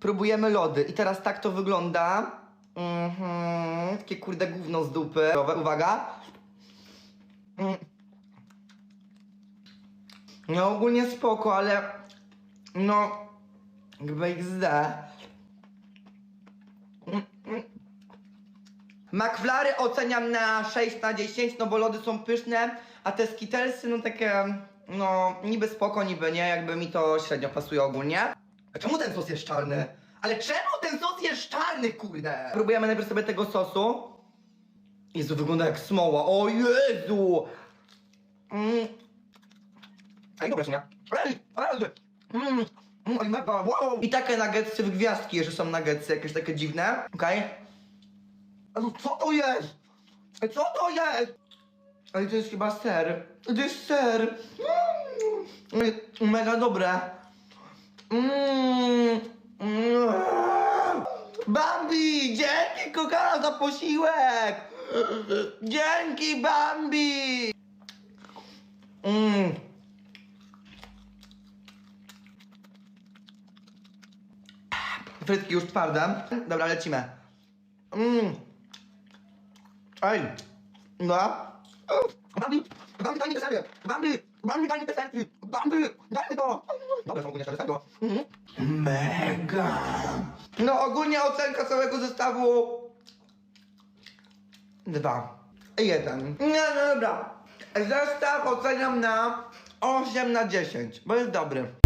Próbujemy lody. I teraz tak to wygląda. Mhm. Takie kurde gówno z dupy. Uwaga. Mm. No ogólnie spoko, ale no jakby XD. McFlary oceniam na 6 na 10, no bo lody są pyszne, a te skittlesy no takie, no niby spoko, niby nie, jakby mi to średnio pasuje ogólnie. A czemu ten sos jest czarny? Ale czemu ten sos jest czarny, kurde? Próbujemy najpierw sobie tego sosu. Jezu, wygląda jak smoła, o Jezu! Mm. Ej, dobra, nie? Ej, ej, mm. Mega, wow. I takie nuggetsy w gwiazdki, że są nuggetsy jakieś takie dziwne, okej? Okay? Co to jest? Co to jest? Ej, to jest chyba ser. To jest ser. Mm. Mega dobre. Mm. Mm. Bambi! Dzięki kochana za posiłek! Dzięki Bambi! Mm. Frytki już twarde. Dobra, lecimy. Mm. Ej. No. Bambi, Bambi, daj mi te sery. Bambi, Bambi, daj mi te. Bambi, daj mi to. Dobra, są ogólnie. Mega. No ogólnie ocenka całego zestawu dwa. Jeden. Nie, no dobra. Zestaw oceniam na 8 na 10, bo jest dobry.